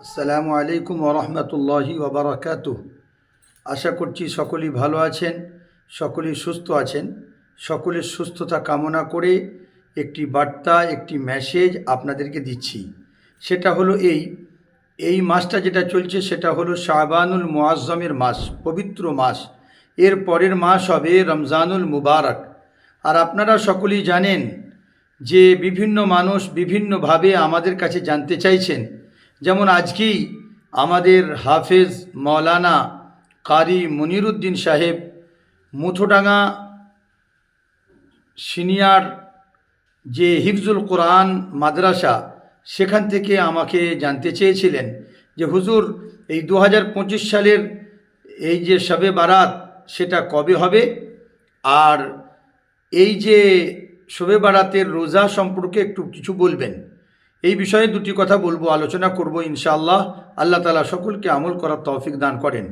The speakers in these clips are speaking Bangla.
আসসালামু আলাইকুম ওরহমতুল্লাহি ওবরাকাত আশা করছি সকলেই ভালো আছেন, সকলেই সুস্থ আছেন। সকলের সুস্থতা কামনা করে একটি বার্তা, একটি মেসেজ আপনাদেরকে দিচ্ছি। সেটা হলো এই এই মাসটা যেটা চলছে সেটা হলো শাহবানুল মুআজ্জমের মাস, পবিত্র মাস। এর পরের মাস হবে রমজানুল মুবারক। আর আপনারা সকলেই জানেন যে বিভিন্ন মানুষ বিভিন্নভাবে আমাদের কাছে জানতে চাইছেন যেমন আজকেই আমাদের হাফেজ মৌলানা কারি মনিরুদ্দিন সাহেব মুথোডাঙ্গা সিনিয়র যে হিফজুল কোরআন মাদ্রাসা, সেখান থেকে আমাকে জানতে চেয়েছিলেন যে, হুজুর, এই দু হাজার পঁচিশ সালের এই যে শবে বারাত, সেটা কবে হবে? আর এই যে শবে বারাতের রোজা সম্পর্কে একটু কিছু বলবেন। এই বিষয়ে দুটি কথা বলব, আলোচনা করব ইনশাআল্লাহ। আল্লাহ তালা সকলকে আমল করার তৌফিক দান করেন।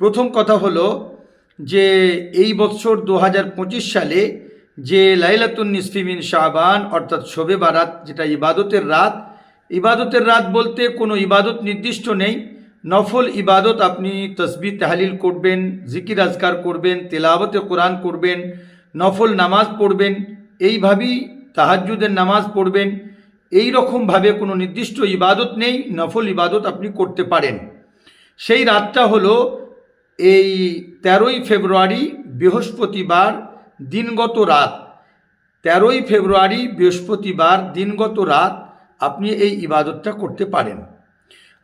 প্রথম কথা হলো যে এই বছর দু হাজার পঁচিশ সালে যে লাইলাতুন নিসফিমিন শাহবান অর্থাৎ শোবে বারাত, যেটা ইবাদতের রাত ইবাদতের রাত বলতে কোনো ইবাদত নির্দিষ্ট নেই। নফল ইবাদত আপনি তসবি তাহলিল করবেন, জিকির আজকার করবেন, তেলাওয়াতে কোরআন করবেন, নফল নামাজ পড়বেন, এইভাবেই তাহাজ্জুদের নামাজ পড়বেন। এই রকমভাবে কোনো নির্দিষ্ট ইবাদত নেই, নফল ইবাদত আপনি করতে পারেন। সেই রাতটা হলো এই তেরোই ফেব্রুয়ারি বৃহস্পতিবার দিনগত রাত। তেরোই ফেব্রুয়ারি বৃহস্পতিবার দিনগত রাত আপনি এই ইবাদতটা করতে পারেন।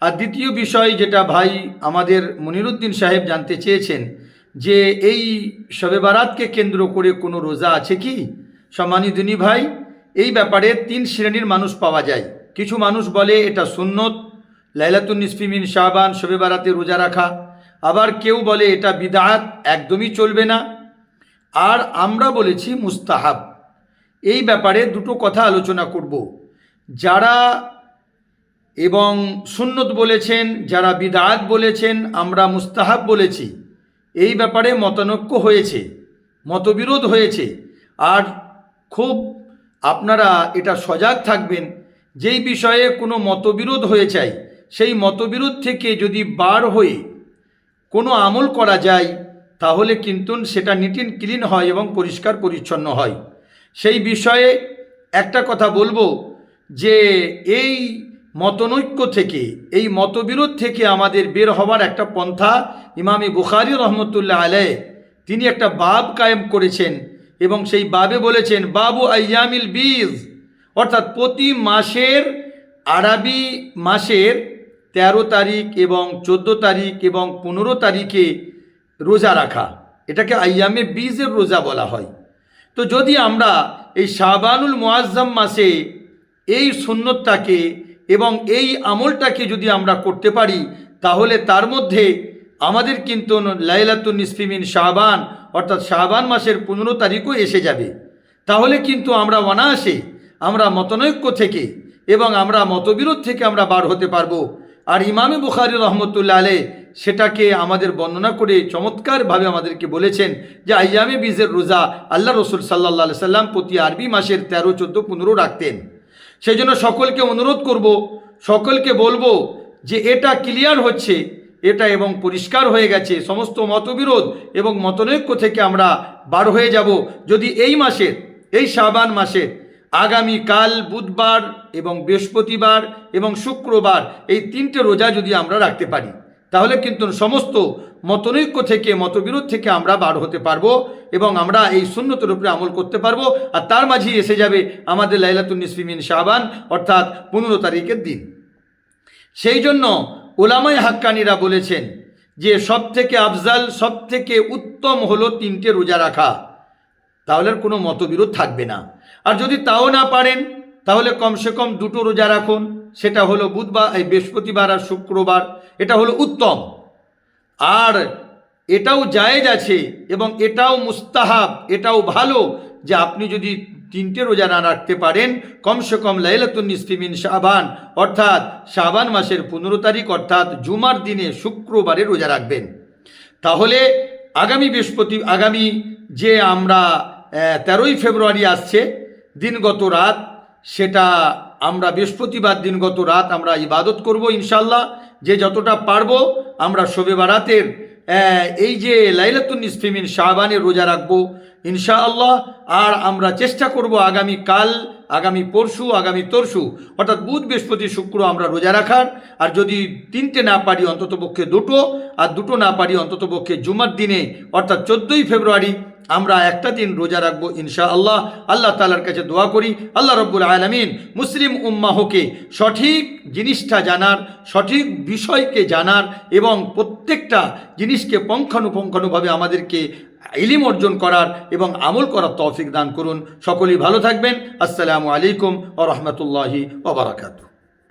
আর দ্বিতীয় বিষয় যেটা ভাই আমাদের মনিরুদ্দিন সাহেব জানতে চেয়েছেন যে এই শবে বারাতকে কেন্দ্র করে কোনো রোজা আছে কি? সম্মানিত দিনী ভাই এই ব্যাপারে তিন শ্রেণির মানুষ পাওয়া যায়। কিছু মানুষ বলে এটা সুন্নত, লাইলাতুন নিসফিমিন শাহবান শবে বারাতে রোজা রাখা। আবার কেউ বলে এটা বিদাত, একদমই চলবে না। আর আমরা বলেছি মুস্তাহাব। এই ব্যাপারে দুটো কথা আলোচনা করব। যারা এবং সুন্নত বলেছেন, যারা বিদাত বলেছেন, আমরা মুস্তাহাব বলেছি। এই ব্যাপারে মতানৈক্য হয়েছে, মতবিরোধ হয়েছে। আর খুব আপনারা এটা সজাগ থাকবেন। যেই বিষয়ে কোনো মতবিরোধ হয়ে যায়, সেই মতবিরোধ থেকে যদি বার হয়ে কোনো আমল করা যায়, তাহলে কিন্তু সেটা নিট অ্যান্ড ক্লিন হয় এবং পরিষ্কার পরিচ্ছন্ন হয়। সেই বিষয়ে একটা কথা বলব যে, এই মতনৈক্য থেকে, এই মতবিরোধ থেকে আমাদের বের হওয়ার একটা পন্থা ইমামি বুখারি রহমতুল্লাহ আলহ তিনি একটা বাব কায়েম করেছেন। এবং সেই বাবে বলেছেন, বাবু আয়ামিল বীজ। অর্থাৎ প্রতি মাসের আরবি মাসের তেরো তারিখ এবং চোদ্দ তারিখ এবং পনেরো তারিখে রোজা রাখা। এটাকে আয়ামে বীজের রোজা বলা হয়। তো যদি আমরা এই শাহবানুল মোয়াজ্জম মাসে এই সুন্নতটাকে এবং এই আমলটাকে যদি আমরা করতে পারি, তাহলে তার মধ্যে আমাদের কিন্তু লাইলাতুন নিসফিমিন শাহবান অর্থাৎ শাহবান মাসের পনেরো তারিখও এসে যাবে। তাহলে কিন্তু আমরা অনায়াসে আমরা মতনৈক্য থেকে এবং আমরা মতবিরোধ থেকে আমরা বার হতে পারব। আর ইমামে বুখারি রহমতুল্লা আলে সেটাকে আমাদের বর্ণনা করে চমৎকারভাবে আমাদেরকে বলেছেন যে আয়ামে বীজের রোজা আল্লাহ রসুল সাল্লাহ সাল্লাম প্রতি আরবি মাসের তেরো, চোদ্দ, পনেরো রাখতেন। সেই জন্য সকলকে অনুরোধ করব, সকলকে বলব যে এটা ক্লিয়ার হচ্ছে এটা এবং পরিষ্কার হয়ে গেছে, সমস্ত মতবিরোধ এবং মতনৈক্য থেকে আমরা বার হয়ে যাব। যদি এই মাসের এই শাবান মাসের আগামী কাল বুধবার এবং বৃহস্পতিবার এবং শুক্রবার এই তিনটে রোজা যদি আমরা রাখতে পারি, তাহলে কিন্তু সমস্ত মতনৈক্য থেকে, মতবিরোধ থেকে আমরা বার হতে পারব এবং আমরা এই শূন্যতের উপরে আমল করতে পারব। আর তার মাঝেই এসে যাবে আমাদের লাইলাতুল নিসফিমিন শাহবান অর্থাৎ পনেরো তারিখের দিন। সেই জন্য ওলামাই হাক্কানিরা বলেছেন যে সব থেকে আফজাল সব থেকে উত্তম হলো তিনটে রোজা রাখা। তাহলে কোনো মতবিরোধ থাকবে না। আর যদি তাও না পারেন, তাহলে কমসে কম দুটো রোজা রাখুন। সেটা হলো বুধবার, এই বৃহস্পতিবার আর শুক্রবার। এটা হলো উত্তম। আর এটাও জায়েজ আছে এবং এটাও মুস্তাহাব, এটাও ভালো যে আপনি যদি তিনটে রোজা না রাখতে পারেন, কমসে কম লাইলাতুন নিসফিমিন শাবান। অর্থাৎ শাবান মাসের পনেরো তারিখ, অর্থাৎ জুমার দিনে শুক্রবারে রোজা রাখবেন। তাহলে আগামী বৃহস্পতি, আগামী যে আমরা তেরোই ফেব্রুয়ারি আসছে, দিনগত রাত, সেটা আমরা বৃহস্পতিবার দিনগত রাত আমরা ইবাদত করব ইনশাল্লাহ যে যতটা পারব আমরা শবে বারাতের এই যে লাইলাতুন নিসফিমিন শাহবানের রোজা রাখব ইনশা আল্লাহ আর আমরা চেষ্টা করব আগামী কাল, আগামী পরশু, আগামী তরশু, অর্থাৎ বুধ, বৃহস্পতি, শুক্র আমরা রোজা রাখার, আর যদি তিনটে না পারি অন্তত পক্ষে দুটো, আর দুটো না পারি অন্তত পক্ষে জুমার দিনে, অর্থাৎ চোদ্দোই ফেব্রুয়ারি আমরা একটা দিন রোজা রাখব ইনশা আল্লাহ আল্লাহ তালার কাছে দোয়া করি, আল্লাহ রব্বুল আলমিন মুসলিম উম্মাহকে সঠিক জিনিসটা জানার, সঠিক বিষয়কে জানার এবং প্রত্যেকটা জিনিসকে পঙ্খানুপুঙ্খানুভাবে আমাদেরকে ইলিম অর্জন করার এবং আমল করার তৌফিক দান করুন। সকলেই ভালো থাকবেন। আসসালামু আলাইকুম ও রহমতুল্লাহি ওবরাকাতু